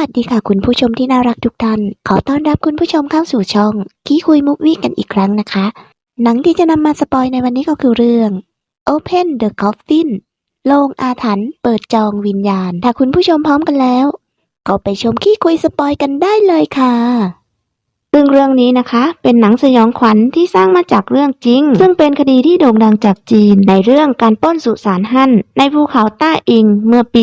วัสดีค่ะคุณผู้ชมที่น่ารักทุกท่าน ขอต้อนรับคุณผู้ชมเข้าสู่ช่องคีคุยมุกวีกันอีกครั้งนะคะ หนังที่จะนำมาสปอยในวันนี้ก็คือเรื่อง Open the Coffin โลงอาถรรพ์เปิดจองวิญญาณ ถ้าคุณผู้ชมพร้อมกันแล้ว ก็ไปชมคีคุยสปอยกันได้เลยค่ะ ซึ่งเรื่องนี้นะคะ เป็นหนังสยองขวัญที่สร้างมาจากเรื่องจริง ซึ่งเป็นคดีที่โด่งดังจากจีน ในเรื่องการป้นสุสานฮั่น ในภูเขาต้าอิงเมื่อปี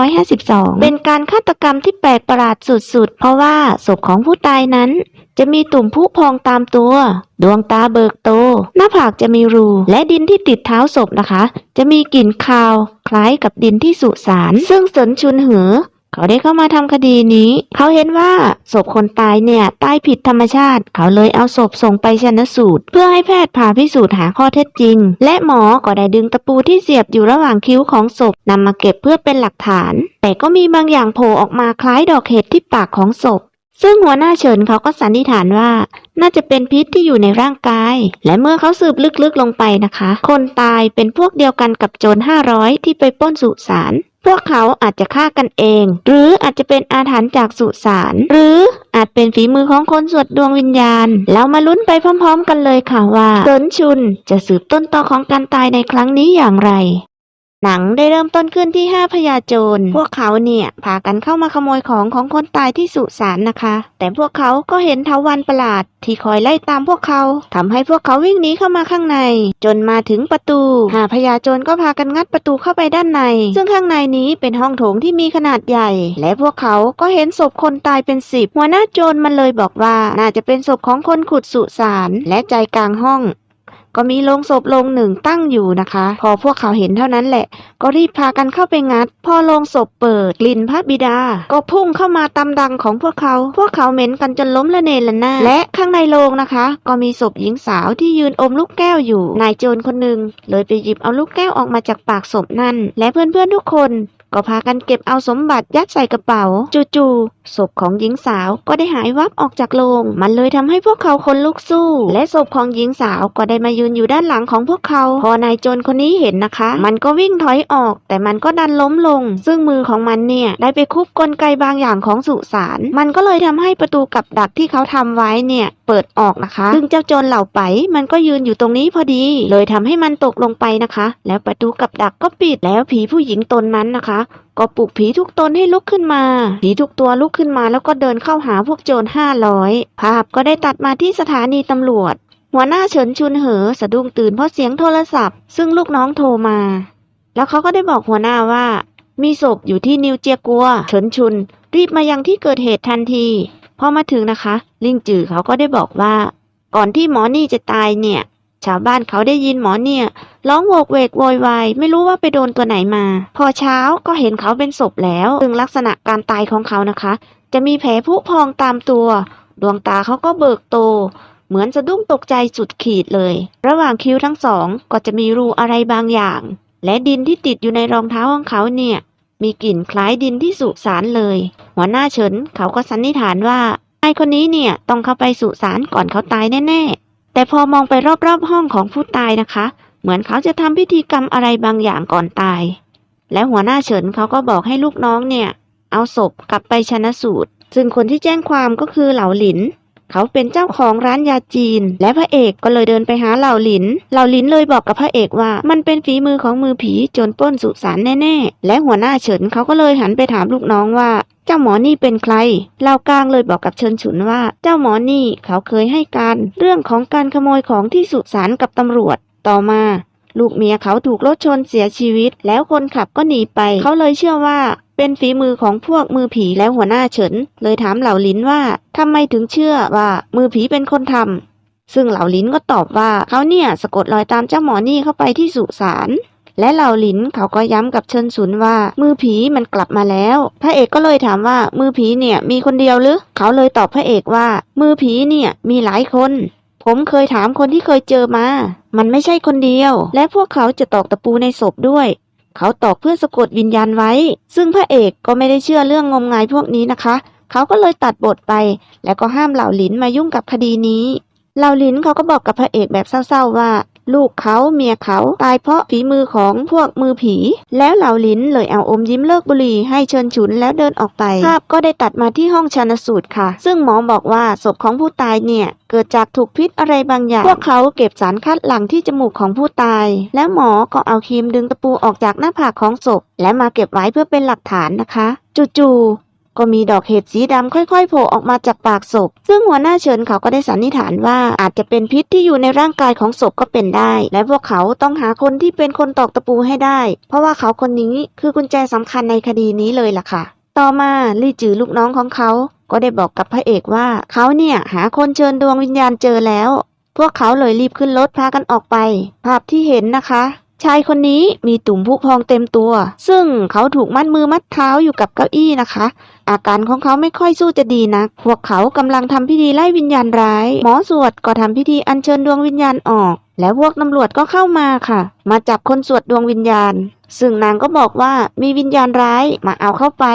2552 เป็นการฆาตกรรมที่แปลกประหลาดสุดๆ เพราะว่าศพของผู้ตายนั้น จะมีตุ่มพุพองตามตัว ดวงตาเบิกโต หน้าผากจะมีรู และดินที่ติดเท้าศพนะคะ จะมีกลิ่นคาว คล้ายกับดินที่สุสานซึ่งสนชุนหือ เขาได้เข้ามาทำคดีนี้ เขาเห็นว่าศพคนตายเนี่ยตายผิดธรรมชาติ เขาเลยเอาศพส่งไปชนสูตร เพื่อให้แพทย์ผ่าพิสูจน์หาข้อเท็จจริง และหมอก็ได้ดึงตะปูที่เสียบอยู่ระหว่างคิ้วของศพนำมาเก็บเพื่อเป็นหลักฐาน แต่ก็มีบางอย่างโผล่ออกมาคล้ายดอกเห็ดที่ปากของศพซึ่งหัวหน้าเฉินเขาก็สันนิษฐานว่า น่าจะเป็นพิษที่อยู่ในร่างกาย และเมื่อเขาสืบลึกๆลงไปนะคะ คนตายเป็นพวกเดียวกันกับโจร500 ที่ไปปล้นสุสาน พวกเขาอาจจะฆ่ากันเอง หรืออาจจะเป็นอาถรรพ์จากสุสาน หรืออาจเป็นฝีมือของคนสวดดวงวิญญาณ เรามาลุ้นไปพร้อมๆ กันเลยค่ะว่าเซินชุนจะสืบต้นตอของการตายในครั้งนี้อย่างไร หนังได้เริ่มต้นขึ้นที่ห้าพญาโจร พวกเขาเนี่ยพากันเข้ามาขโมยของของคนตายที่สุสานนะคะ แต่พวกเขาก็เห็นเทาวันประหลาด ที่คอยไล่ตามพวกเขาทำให้พวกเขาวิ่งหนีเข้ามาข้างใน จนมาถึงประตูห้าพญาโจรก็พากันงัดประตูเข้าไปด้านใน ซึ่งข้างในนี้เป็นห้องโถงที่มีขนาดใหญ่ และพวกเขาก็เห็นศพคนตายเป็นสิบหัวหน้าโจรมันเลยบอกว่า น่าจะเป็นศพของคนขุดสุสานและใจกลางห้อง ก็มีโลงศพโลงหนึ่งตั้งอยู่นะคะ พอพวกเขาเห็นเท่านั้นแหละ ก็รีบพากันเข้าไปงัด พอโลงศพเปิดกลิ่นพระบิดา ก็พุ่งเข้ามาตามดังของพวกเขา พวกเขาเหม็นกันจนล้มละเนระนาและข้างในโลงนะคะ ก็มีศพหญิงสาวที่ยืนอมลูกแก้วอยู่นายโจรคนหนึ่งเลยไปหยิบเอาลูกแก้วออกมาจากปากศพนั่นและเพื่อนๆทุกคน ก็พากันเก็บเอาสมบัติยัดใส่กระเป๋า จู่ๆศพของหญิงสาวก็ได้หายวับออกจากโลงมันเลยทำให้พวกเขาคนลุกสู้ และศพของหญิงสาวก็ได้มายืนอยู่ด้านหลังของพวกเขา พอนายโจรคนนี้เห็นนะคะ มันก็วิ่งถอยออก แต่มันก็ดันล้มลง ซึ่งมือของมันเนี่ยได้ไปคุบกลไกบางอย่างของสุสานมันก็เลยทำให้ประตูกับดักที่เขาทำไว้เนี่ยเปิดออกนะคะ ซึ่งเจ้าโจรเหล่าไป มันก็ยืนอยู่ตรงนี้พอดี เลยทำให้มันตกลงไปนะคะ แล้วประตูกับดักก็ปิดแล้วผีผู้หญิงตนนั้นนะคะก็ปลุกผีทุกตนให้ลุกขึ้นมา ผีทุกตัวลุกขึ้นมาแล้วก็เดินเข้าหาพวกโจรห้าร้อยภาพก็ได้ตัดมาที่สถานีตำรวจ หัวหน้าเฉินชุนเหอ สะดุ้งตื่นเพราะเสียงโทรศัพท์ ซึ่งลูกน้องโทรมา แล้วเขาก็ได้บอกหัวหน้าว่า มีศพอยู่ที่นิวเจียกัว เฉินชุน รีบมายังที่เกิดเหตุทันทีพอมาถึงนะคะ ลิงจือเขาก็ได้บอกว่า ก่อนที่หมอนี่จะตายเนี่ย ชาวบ้านเขาได้ยินหมอเนี่ยร้องโวกเวกโวยวายไม่รู้ว่าไปโดนตัวไหนมา พอเช้าก็เห็นเขาเป็นศพแล้วซึ่งลักษณะการตายของเขานะคะ จะมีแผลผุพองตามตัว ดวงตาเขาก็เบิกโต เหมือนสะดุ้งตกใจสุดขีดเลย ระหว่างคิ้วทั้งสองก็จะมีรูอะไรบางอย่าง และดินที่ติดอยู่ในรองเท้าของเขาเนี่ยมีกลิ่นคล้ายดินที่สุสานเลย หัวหน้าเฉินเขาก็สันนิษฐานว่านายคนนี้เนี่ยต้องเข้าไปสุสานก่อนเขาตายแน่ๆ แต่พอมองไปรอบๆห้องของผู้ตายนะคะ เหมือนเขาจะทำพิธีกรรมอะไรบางอย่างก่อนตาย และหัวหน้าเฉินเขาก็บอกให้ลูกน้องเนี่ย เอาศพกลับไปชนะสูตร ซึ่งคนที่แจ้งความก็คือเหลาหลิน เขาเป็นเจ้าของร้านยาจีน และพระเอกก็เลยเดินไปหาเหล่าหลิน เหล่าหลินเลยบอกกับพระเอกว่า มันเป็นฝีมือของมือผีจนป้นสุสานแน่ๆ และหัวหน้าเฉินเขาก็เลยหันไปถามลูกน้องว่า เจ้าหมอนี่เป็นใครเหล่ากลางเลยบอกกับเฉินฉุนว่า เจ้าหมอนี่เขาเคยให้การเรื่องของการขโมยของที่สุสานกับตำรวจ ต่อมาลูกเมียเขาถูกรถชนเสียชีวิต แล้วคนขับก็หนีไป เขาเลยเชื่อว่า เป็นฝีมือของพวกมือผีแล้วหัวหน้าเฉิน เลยถามเหล่าลินว่าทำไมถึงเชื่อว่ามือผีเป็นคนทำซึ่งเหล่าลินก็ตอบว่าเขาเนี่ยสะกดรอยตามเจ้าหมอนี่เข้าไปที่สุสาน และเหล่าหลินเขาก็ย้ำกับเชิญสุนว่า มือผีมันกลับมาแล้ว พระเอกก็เลยถามว่ามือผีเนี่ยมีคนเดียวหรือ เขาเลยตอบพระเอกว่า มือผีเนี่ยมีหลายคน ผมเคยถามคนที่เคยเจอมา มันไม่ใช่คนเดียว และพวกเขาจะตอกตะปูในศพด้วยเขาตอกเพื่อสะกดวิญญาณไว้ ซึ่งพระเอกก็ไม่ได้เชื่อเรื่องงมงายพวกนี้นะคะ เขาก็เลยตัดบทไป แล้วก็ห้ามเหล่าหลินมายุ่งกับคดีนี้ เหล่าหลินเขาก็บอกกับพระเอกแบบเศร้าๆว่า ลูกเขาเมียเขาตายเพราะฝีมือของพวกมือผี แล้วเหล่าลินเลยเอาอมยิ้มเลิกบุหรี่ให้เชิญฉุนแล้วเดินออกไป ภาพก็ได้ตัดมาที่ห้องชันสูตรค่ะ ซึ่งหมอบอกว่าศพของผู้ตายเนี่ยเกิดจากถูกพิษอะไรบางอย่าง พวกเขาเก็บสารคัดหลั่งที่จมูกของผู้ตาย แล้วหมอก็เอาครีมดึงตะปูออกจากหน้าผากของศพ และมาเก็บไว้เพื่อเป็นหลักฐานนะคะ จู่ๆ ก็มีดอกเห็ดสีดำค่อยๆโผล่ออกมาจากปากศพ ซึ่งหัวหน้าเชิญเขาก็ได้สันนิษฐานว่าอาจจะเป็นพิษที่อยู่ในร่างกายของศพก็เป็นได้ และพวกเขาต้องหาคนที่เป็นคนตอกตะปูให้ได้ เพราะว่าเขาคนนี้คือกุญแจสำคัญในคดีนี้เลยล่ะค่ะ ต่อมาลี่จือลูกน้องของเขา ก็ได้บอกกับพระเอกว่าเขาเนี่ยหาคนเชิญดวงวิญญาณเจอแล้ว พวกเขาเลยรีบขึ้นรถพากันออกไป ภาพที่เห็นนะคะชายคนนี้มีตุ่มพุพองเต็มตัว ซึ่งเขาถูกมัดมือมัดเท้าอยู่กับเก้าอี้นะคะ อาการของเขาไม่ค่อยสู้จะดีนัก พวกเขากำลังทำพิธีไล่วิญญาณร้าย หมอสวดก็ทำพิธีอัญเชิญดวงวิญญาณออก แล้วพวกตำรวจก็เข้ามาค่ะ มาจับคนสวดดวงวิญญาณ ซึ่งนางก็บอกว่ามีวิญญาณร้ายมาเอาเข้าไป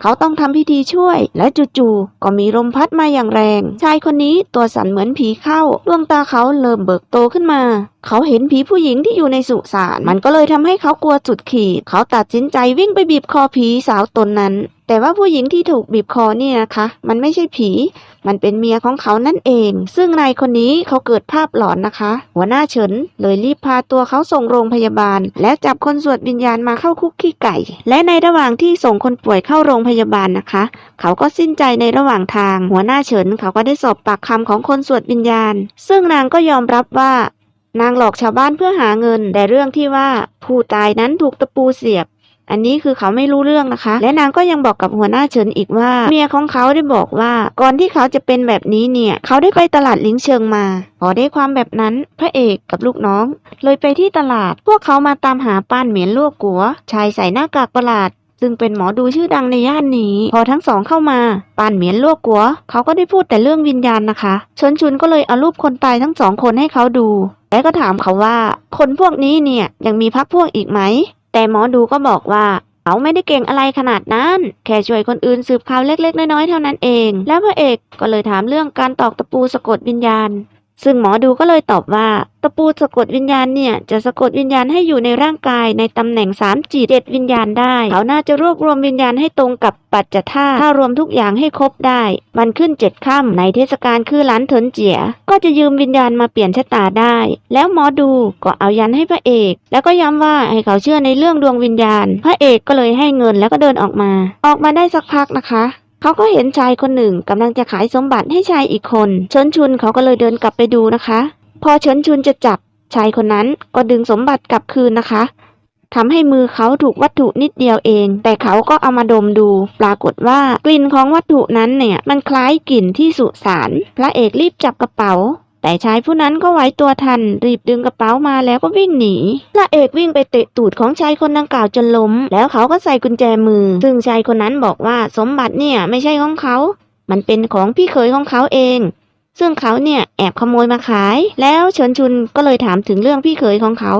เขาต้องทำพิธีช่วย และจู่ๆก็มีลมพัดมาอย่างแรง ชายคนนี้ตัวสั่นเหมือนผีเข้า ดวงตาเขาเริ่มเบิกโตขึ้นมา เขาเห็นผีผู้หญิงที่อยู่ในสุสาน มันก็เลยทำให้เขากลัวสุดขีด เขาตัดสินใจวิ่งไปบีบคอผีสาวตนนั้นแต่ว่าผู้หญิงที่ถูกบีบคอนี่นะคะ มันไม่ใช่ผี มันเป็นเมียของเขานั่นเอง ซึ่งนายคนนี้เขาเกิดภาพหลอนนะคะ หัวหน้าเฉินเลยรีบพาตัวเขาส่งโรงพยาบาล แล้วจับคนสวดวิญญาณมาเข้าคุกขี้ไก่ และในระหว่างที่ส่งคนป่วยเข้าโรงพยาบาลนะคะ เขาก็สิ้นใจในระหว่างทาง หัวหน้าเฉินเขาก็ได้สอบปากคำของคนสวดวิญญาณ ซึ่งนางก็ยอมรับว่านางหลอกชาวบ้านเพื่อหาเงิน แต่เรื่องที่ว่าผู้ตายนั้นถูกตะปูเสียบ อันนี้คือเขาไม่รู้เรื่องนะคะ และนางก็ยังบอกกับหัวหน้าเฉินอีกว่า เมียของเขาได้บอกว่า ก่อนที่เขาจะเป็นแบบนี้เนี่ย เขาได้ไปตลาดลิงเชิงมา พอได้ความแบบนั้นพระเอกกับลูกน้อง เลยไปที่ตลาด พวกเขามาตามหาป้านเหมียนลวกกัว ชายใส่หน้ากากประหลาดซึ่งเป็นหมอดูชื่อดังในย่านนี้ พอทั้งสองเข้ามาปานเหมียนลวกกัว เขาก็ได้พูดแต่เรื่องวิญญาณนะคะชนชุนก็เลยเอารูปคนตายทั้งสองคนให้เขาดู และก็ถามเขาว่า คนพวกนี้เนี่ยยังมีพักพวกอีกไหม แต่หมอดูก็บอกว่าเขาไม่ได้เก่งอะไรขนาดนั้น แค่ช่วยคนอื่นสืบข่าวเล็กๆ น้อยๆ เท่านั้นเอง แล้วพระเอกก็เลยถามเรื่องการตอกตะปูสะกดวิญญาณ ซึ่งหมอดูก็เลยตอบว่า ตะปูสะกดวิญญาณเนี่ยจะสะกดวิญญาณให้อยู่ในร่างกายในตำแหน่งสามจิตเจ็ดวิญญาณได้ เขาน่าจะรวบรวมวิญญาณให้ตรงกับปัจจธาถ้ารวมทุกอย่างให้ครบได้วันขึ้นเจ็ดค่ำในเทศกาลคือหลานเถินเจีย ก็จะยืมวิญญาณมาเปลี่ยนชะตาได้ แล้วหมอดูก็เอายันให้พระเอก แล้วก็ย้ำว่าให้เขาเชื่อในเรื่องดวงวิญญาณ พระเอกก็เลยให้เงินแล้วก็เดินออกมา ออกมาได้สักพักนะคะ เขาก็เห็นชายคนหนึ่งกำลังจะขายสมบัติให้ชายอีกคน เฉินชุนเขาก็เลยเดินกลับไปดูนะคะ พอเฉินชุนจะจับชายคนนั้นก็ดึงสมบัติกลับคืนนะคะทำให้มือเขาถูกวัตถุนิดเดียวเอง แต่เขาก็เอามาดมดู ปรากฏว่ากลิ่นของวัตถุนั้นเนี่ย มันคล้ายกลิ่นที่สุสาน พระเอกรีบจับกระเป๋า แต่ชายผู้นั้นก็ไหวตัวทัน รีบดึงกระเป๋ามาแล้วก็วิ่งหนีพระเอกวิ่งไปเตะตูดของชายคนดังกล่าวจนล้ม แล้วเขาก็ใส่กุญแจมือ ซึ่งชายคนนั้นบอกว่าสมบัติเนี่ยไม่ใช่ของเขา มันเป็นของพี่เขยของเขาเอง ซึ่งเขาเนี่ยแอบขโมยมาขาย แล้วเฉินชุนก็เลยถามถึงเรื่องพี่เขยของเขา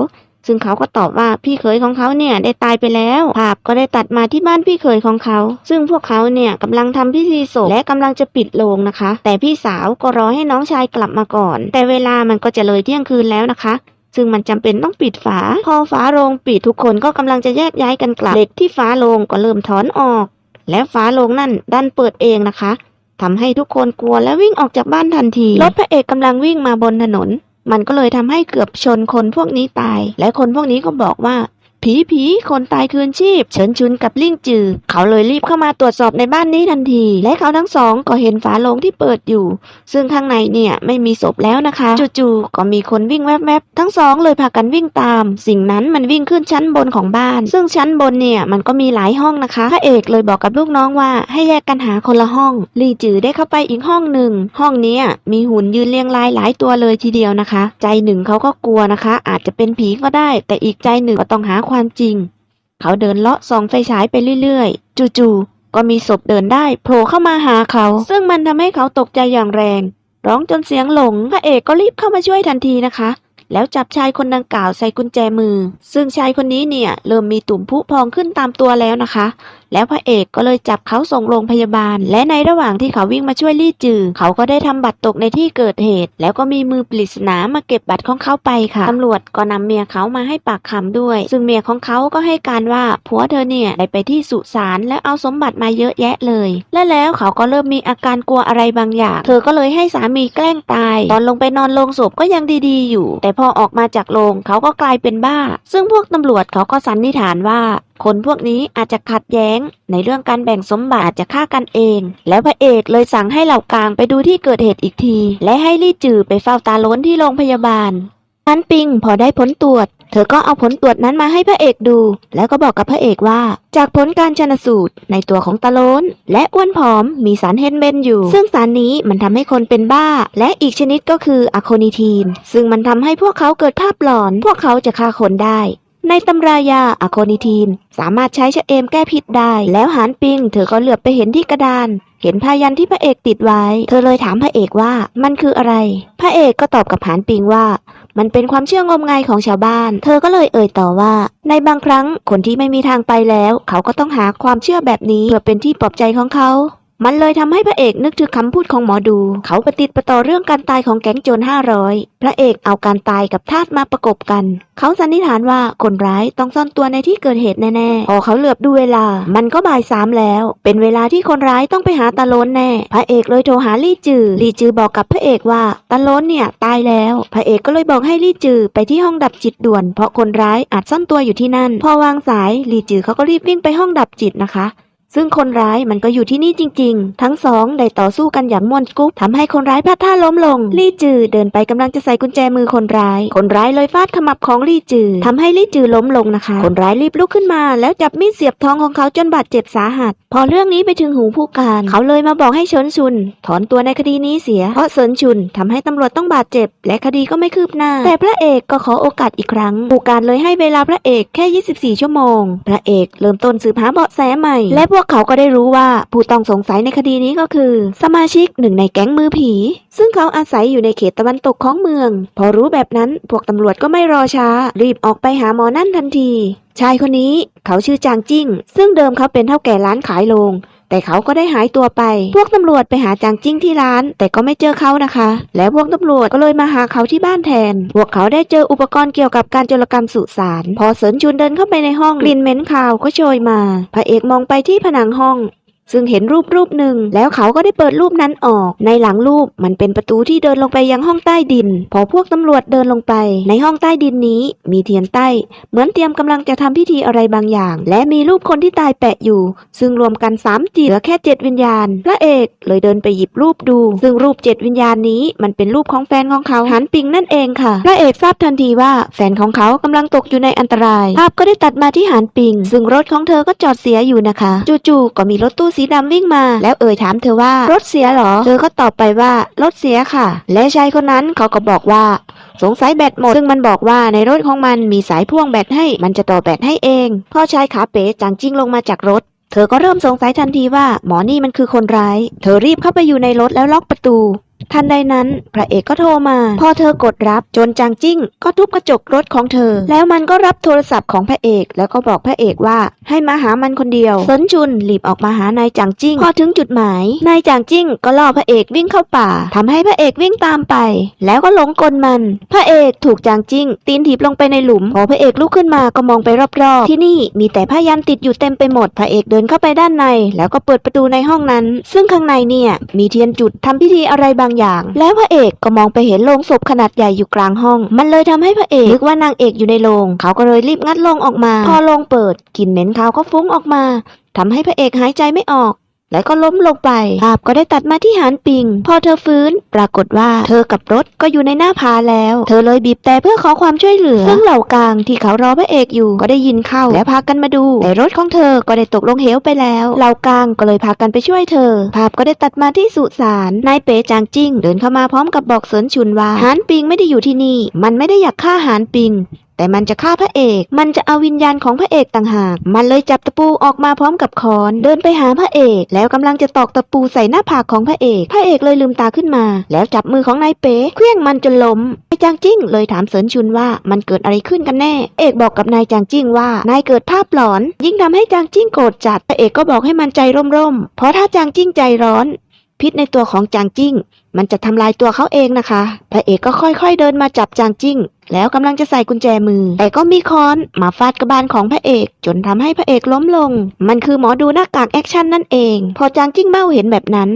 ซึ่งเขาก็ตอบว่าพี่เขยของเขาเนี่ยได้ตายไปแล้วภาพก็ได้ตัดมาที่บ้านพี่เขยของเขา ซึ่งพวกเขาเนี่ยกำลังทำพิธีศพและกำลังจะปิดโลงนะคะ แต่พี่สาวก็รอให้น้องชายกลับมาก่อน แต่เวลามันก็จะเลยเที่ยงคืนแล้วนะคะซึ่งมันจำเป็นต้องปิดฝา พอฝาโรงปิดทุกคนก็กำลังจะแยกย้ายกันกลับเด็กที่ฝาโรงก็เริ่มถอนออก และฝาโรงนั่นดันเปิดเองนะคะทำให้ทุกคนกลัวและวิ่งออกจากบ้านทันที รถพระเอกกำลังวิ่งมาบนถนน มันก็เลยทำให้เกือบชนคนพวกนี้ตาย และคนพวกนี้ก็บอกว่า ผีผีคนตายคืนชีพ เฉินชุนกับลิ่งจือ เขาเลยรีบเข้ามาตรวจสอบในบ้านนี้ทันที และเขาทั้งสองก็เห็นฝาโลงที่เปิดอยู่ ซึ่งข้างในเนี่ยไม่มีศพแล้วนะคะจู่ๆก็มีคนวิ่งแวบๆทั้งสองเลยพากันวิ่งตาม สิ่งนั้นมันวิ่งขึ้นชั้นบนของบ้าน ซึ่งชั้นบนเนี่ยมันก็มีหลายห้องนะคะพระเอกเลยบอกกับลูกน้องว่าให้แยกกันหาคนละห้อง ลี่จือได้เข้าไปอีกห้องหนึ่งห้องนี้มีหุ่นยืนเรียงรายหลายตัวเลยทีเดียวนะคะ ใจหนึ่งเขาก็กลัวนะคะ อาจจะเป็นผีก็ได้ แต่อีกใจหนึ่งก็ต้องหาความจริง เขาเดินเลาะส่องไฟฉายไปเรื่อยๆ จู่ๆก็มีศพเดินได้โผล่เข้ามาหาเขา ซึ่งมันทำให้เขาตกใจอย่างแรง ร้องจนเสียงหลงพระเอกก็รีบเข้ามาช่วยทันทีนะคะ แล้วจับชายคนดังกล่าวใส่กุญแจมือ ซึ่งชายคนนี้เนี่ยเริ่มมีตุ่มพุพองขึ้นตามตัวแล้วนะคะ แล้วพระเอกก็เลยจับเขาส่งโรงพยาบาล และในระหว่างที่เขาวิ่งมาช่วยลี่จือ เขาก็ได้ทำบัตรตกในที่เกิดเหตุ แล้วก็มีมือปริศนามาเก็บบัตรของเขาไปค่ะตำรวจก็นำเมียเขามาให้ปากคำด้วย ซึ่งเมียของเขาก็ให้การว่าผัวเธอเนี่ยได้ไปที่สุสานแล้วเอาสมบัติมาเยอะแยะเลย และแล้วเขาก็เริ่มมีอาการกลัวอะไรบางอย่าง เธอก็เลยให้สามีแกล้งตาย ตอนลงไปนอนลงศพก็ยังดีๆอยู่ แต่พอออกมาจากโรงเขาก็กลายเป็นบ้า ซึ่งพวกตำรวจเขาก็สันนิษฐานว่าคนพวกนี้อาจจะขัดแย้งในเรื่องการแบ่งสมบัติจะฆ่ากันเอง แล้วพระเอกเลยสั่งให้เหล่ากลางไปดูที่เกิดเหตุอีกที และให้ลี่จือไปเฝ้าตาล้นที่โรงพยาบาลพันปิงพอได้ผลตรวจ เธอก็เอาผลตรวจนั้นมาให้พระเอกดู แล้วก็บอกกับพระเอกว่า จากผลการชนสูตรในตัวของตาโลนและอ้วนผอมมีสารเฮนเบนอยู่ ซึ่งสารนี้มันทำให้คนเป็นบ้า และอีกชนิดก็คืออะโคนิทีน ซึ่งมันทำให้พวกเขาเกิดภาพหลอน พวกเขาจะฆ่าคนได้ ในตำรายาอะโคนิทีน สามารถใช้ชะเอมแก้พิษได้ แล้วหานปิง เธอก็เหลือบไปเห็นที่กระดาน เห็นพายันที่พระเอกติดไว้ เธอเลยถามพระเอกว่ามันคืออะไร พระเอกก็ตอบกับหานปิงว่า มันเป็นความเชื่องมงายของชาวบ้าน เธอก็เลยเอ่ยต่อว่า ในบางครั้งคนที่ไม่มีทางไปแล้ว เขาก็ต้องหาความเชื่อแบบนี้เพื่อเป็นที่ปลอบใจของเขา มันเลยทำให้พระเอกนึกถึงคำพูดของหมอดู เขาปฏิดประต่อเรื่องการตายของแก๊งโจร500พระเอกเอาการตายกับทาสมาประกบกัน เขาสันนิษฐานว่าคนร้ายต้องซ่อนตัวในที่เกิดเหตุแน่ๆ พอเขาเหลือบดูเวลา มันก็บ่ายสามแล้ว เป็นเวลาที่คนร้ายต้องไปหาตาโลนแน่ พระเอกเลยโทรหาลี่จือ ลี่จือบอกกับพระเอกว่าตาโลนเนี่ยตายแล้ว พระเอกก็เลยบอกให้ลี่จือไปที่ห้องดับจิตด่วน เพราะคนร้ายอาจซ่อนตัวอยู่ที่นั่น พอวางสายลี่จือเขาก็รีบวิ่งไปห้องดับจิตนะคะ ซึ่งคนร้ายมันก็อยู่ที่นี่จริง ๆ ทั้งสองได้ต่อสู้กันอย่างม่วนกุ๊บทำให้คนร้ายพลาดท่าล้มลง ลี่จือเดินไปกำลังจะใส่กุญแจมือคนร้าย คนร้ายเลยฟาดขมับของลี่จือทำให้ลี่จือล้มลงนะคะ คนร้ายรีบลุกขึ้นมา แล้วจับมีดเสียบท้องของเขาจนบาดเจ็บสาหัส พอเรื่องนี้ไปถึงหูผู้การ เขาเลยมาบอกให้เฉินชุน ถอนตัวในคดีนี้เสีย เพราะเฉินชุนทำให้ตำรวจต้องบาดเจ็บ และคดีก็ไม่คืบหน้า แต่พระเอกก็ขอโอกาสอีกครั้ง ผู้การเลยให้เวลาพระเอกแค่ 24 ชั่วโมง พระเอกเริ่มต้นสืบหาเบาะแสใหม่ และพวกเขาก็ได้รู้ว่าผู้ต้องสงสัยในคดีนี้ก็คือ สมาชิกหนึ่งในแก๊งมือผี ซึ่งเขาอาศัยอยู่ในเขตตะวันตกของเมือง พอรู้แบบนั้นพวกตำรวจก็ไม่รอช้า รีบออกไปหาหมอนั่นทันที ชายคนนี้เขาชื่อจางจิ้ง ซึ่งเดิมเขาเป็นเท่าแก่ร้านขายโลง แต่เขาก็ได้หายตัวไป พวกตำรวจไปหาจางจิ้งที่ร้าน แต่ก็ไม่เจอเขานะคะ แล้วพวกตำรวจก็เลยมาหาเขาที่บ้านแทน พวกเขาได้เจออุปกรณ์เกี่ยวกับการโจรกรรมสุสาน พอเสริญชุนเดินเข้าไปในห้องกลิ่นเหม็นคาวก็โชยมา พระเอกมองไปที่ผนังห้อง ซึ่งเห็นรูปรูปหนึ่ง แล้วเขาก็ได้เปิดรูปนั้นออก ในหลังรูปมันเป็นประตูที่เดินลงไปยังห้องใต้ดิน พอพวกตำรวจเดินลงไป ในห้องใต้ดินนี้ มีเทียนใต้ เหมือนเตรียมกำลังจะทำพิธีอะไรบางอย่าง และมีรูปคนที่ตายแปะอยู่ ซึ่งรวมกันสามจิตเหลือแค่เจ็ดวิญญาณ พระเอกเลยเดินไปหยิบรูปดู ซึ่งรูปเจ็ดวิญญาณนี้ มันเป็นรูปของแฟนของเขาหันปิงนั่นเองค่ะ พระเอกทราบทันทีว่าแฟนของเขากำลังตกอยู่ในอันตราย ภาพก็ได้ตัดมาที่หันปิง ซึ่งรถของเธอก็จอดเสียอยู่นะคะ จู่ๆก็มีรถตู้สีดำวิ่งมา แล้วเอ่ยถามเธอว่ารถเสียเหรอ เธอก็ตอบไปว่ารถเสียค่ะ และชายคนนั้นเขาก็บอกว่า สงสัยแบตหมด ซึ่งมันบอกว่าในรถของมันมีสายพ่วงแบตให้ มันจะต่อแบตให้เอง พ่อชายขาเป๋จางจิ้งลงมาจากรถเธอก็เริ่มสงสัยทันทีว่าหมอนี่มันคือคนร้าย เธอรีบเข้าไปอยู่ในรถแล้วล็อกประตู ทันใดนั้น พระเอกก็โทรมา พอเธอกดรับจนจางจิ้ง ก็ทุบกระจกรถของเธอ แล้วมันก็รับโทรศัพท์ของพระเอก แล้วก็บอกพระเอกว่า ให้มาหามันคนเดียวสนจุนรีบออกมาหานายจางจิ้ง พอถึงจุดหมายนายจางจิ้งก็ล่อพระเอกวิ่งเข้าป่าทำให้พระเอกวิ่งตามไป แล้วก็หลงกลมัน พระเอกถูกจางจิ้ง ตีนถีบลงไปในหลุมพอพระเอกลุกขึ้นมาก็มองไปรอบๆ ที่นี่มีแต่ผ้ายันติดอยู่เต็มไปหมดพระเอกเดินเข้าไปด้านใน แล้วก็เปิดประตูในห้องนั้น ซึ่งข้างในเนี่ยมีเทียนจุดทำพิธีอะไรบางอย่าง แล้วพระเอกก็มองไปเห็นโลงศพขนาดใหญ่อยู่กลางห้อง มันเลยทำให้พระเอกนึกว่านางเอกอยู่ในโลงเขาก็เลยรีบงัดโลงออกมา พอโลงเปิดกลิ่นเหม็นขาวก็ฟุ้งออกมาทำให้พระเอกหายใจไม่ออก แล้วก็ล้มลงไป ภาพก็ได้ตัดมาที่หานปิง พอเธอฟื้น ปรากฏว่าเธอกับรถก็อยู่ในหน้าผาแล้ว เธอเลยบีบแต่เพื่อขอความช่วยเหลือ ซึ่งเหล่ากลางที่เขารอพระเอกอยู่ก็ได้ยินเข้า และพากันมาดูแต่รถของเธอก็ได้ตกลงเหวไปแล้ว เหล่ากลางก็เลยพากันไปช่วยเธอ ภาพก็ได้ตัดมาที่สุสานนายเป๋จางจิ้ง เดินเข้ามาพร้อมกับบอกเสริญชุนว่าหานปิงไม่ได้อยู่ที่นี่ มันไม่ได้อยากฆ่าหานปิง แต่มันจะฆ่าพระเอก มันจะเอาวิญญาณของพระเอกต่างหาก มันเลยจับตะปูออกมาพร้อมกับค้อน เดินไปหาพระเอก แล้วกำลังจะตอกตะปูใส่หน้าผากของพระเอก พระเอกเลยลืมตาขึ้นมา แล้วจับมือของนายเป๋เคลี้ยงมันจนล้ม นายจางจิ้งเลยถามเสริญชุนว่ามันเกิดอะไรขึ้นกันแน่ เอกบอกกับนายจางจิ้งว่านายเกิดภาพหลอน ยิ่งทำให้จางจิ้งโกรธจัดแต่เอกก็บอกให้มันใจร่มๆ เพราะถ้าจางจิ้งใจร้อน พิษในตัวของจางจิ้งมันจะทำลายตัวเขาเองนะคะ พระเอกก็ค่อยๆเดินมาจับจางจิ้ง แล้วกำลังจะใส่กุญแจมือ แต่ก็มีค้อนมาฟาดกระบาลของพระเอก จนทำให้พระเอกล้มลง มันคือหมอดูหน้ากากแอคชั่นนั่นเอง พอจางจิ้งเมาเห็นแบบนั้น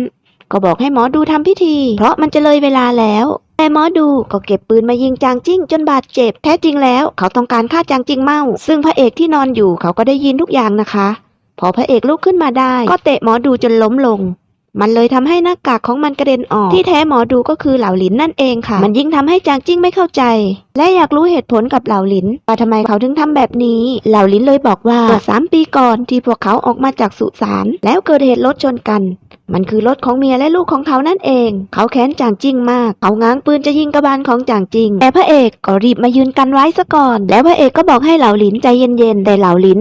ก็บอกให้หมอดูทำพิธี เพราะมันจะเลยเวลาแล้วแต่หมอดูก็เก็บปืนมายิงจางจิ้งจนบาดเจ็บ แท้จริงแล้วเขาต้องการฆ่าจางจิ้งเมา ซึ่งพระเอกที่นอนอยู่เขาก็ได้ยินทุกอย่างนะคะ พอพระเอกลุกขึ้นมาได้ ก็เตะหมอดูจนล้มลง มันเลยทำให้หน้ากากของมันกระเด็นออก ที่แท้หมอดูก็คือเหล่าหลินนั่นเองค่ะ มันยิ่งทำให้จางจิ้งไม่เข้าใจ และอยากรู้เหตุผลกับเหล่าหลินว่าทำไมเขาถึงทำแบบนี้ เหล่าหลินเลยบอกว่าเมื่อสามปีก่อนที่พวกเขาออกมาจากสุสานแล้วเกิดเหตุรถชนกัน มันคือรถของเมียและลูกของเขานั่นเอง เขาแค้นจางจิ้งมาก เขาง้างปืนจะยิงกระบาลของจางจิ้งแต่พระเอกก็รีบมายืนกันไว้ซะก่อน แล้วพระเอกก็บอกให้เหล่าหลินใจเย็นๆแต่เหล่าหลิน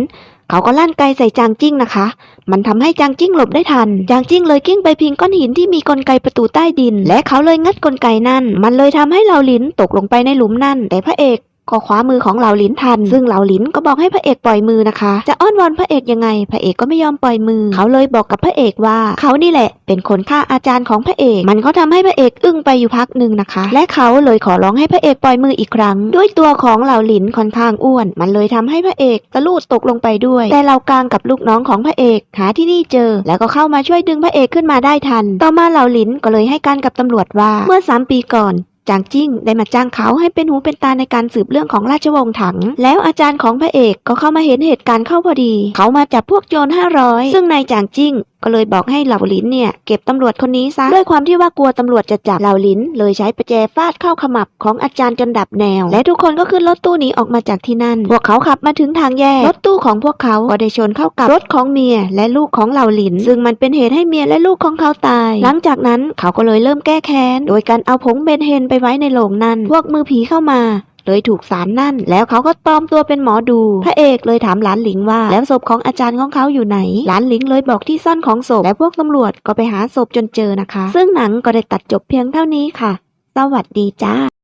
เขาก็ลั่นไกใส่จางจิ้งนะคะ มันทำให้จางจิ้งหลบได้ทัน จางจิ้งเลยกิ้งไปพิงก้อนหินที่มีกลไกประตูใต้ดิน และเขาเลยงัดกลไกนั่น มันเลยทำให้เหล่าหลินตกลงไปในหลุมนั่น แต่พระเอก ก็คว้ามือของเหล่าหลินทัน ซึ่งเหล่าหลินก็บอกให้พระเอกปล่อยมือนะคะ จะอ้อนวอนพระเอกยังไง พระเอกก็ไม่ยอมปล่อยมือ เขาเลยบอกกับพระเอกว่า เขานี่แหละ เป็นคนฆ่าอาจารย์ของพระเอก มันก็ทำให้พระเอกอึ้งไปอยู่พักหนึ่งนะคะ และเขาเลยขอร้องให้พระเอกปล่อยมืออีกครั้ง ด้วยตัวของเหล่าหลินค่อนข้างอ้วน มันเลยทำให้พระเอกตะลูดตกลงไปด้วย แต่เหล่ากลางกับลูกน้องของพระเอกหาที่นี่เจอ แล้วก็เข้ามาช่วยดึงพระเอกขึ้นมาได้ทัน ต่อมาเหล่าหลินก็เลยให้การกับตำรวจว่าเมื่อสามปีก่อน จางจิ้งได้มาจ้างเขาให้เป็นหูเป็นตาในการสืบเรื่องของราชวงศ์ถัง แล้วอาจารย์ของพระเอกก็เข้ามาเห็นเหตุการณ์เข้าพอดี เขามาจับพวกโจรห้าร้อยซึ่งนายจางจิ้ง ก็เลยบอกให้เหล่าหลินเนี่ยเก็บตำรวจคนนี้ซะด้วยความที่ว่ากลัวตำรวจจะจับเหล่าหลิน เลยใช้ประแจฟาดเข้าขมับของอาจารย์จนดับแนว และทุกคนก็ขึ้นรถตู้หนีออกมาจากที่นั่น พวกเขาขับมาถึงทางแยกรถตู้ของพวกเขาก็ได้ชนเข้ากับรถของเมียและลูกของเหล่าหลิน ซึ่งมันเป็นเหตุให้เมียและลูกของเขาตาย หลังจากนั้นเขาก็เลยเริ่มแก้แค้น โดยการเอาผงเบนเฮนไปไว้ในโลงนั่นพวกมือผีเข้ามา เลยถูกสารนั่น แล้วเขาก็ปลอมตัวเป็นหมอดู พระเอกเลยถามหลานหลิงว่า แล้วศพของอาจารย์ของเขาอยู่ไหน หลานหลิงเลยบอกที่ซ่อนของศพ และพวกตำรวจก็ไปหาศพจนเจอนะคะ ซึ่งหนังก็ได้ตัดจบเพียงเท่านี้ค่ะ สวัสดีจ้า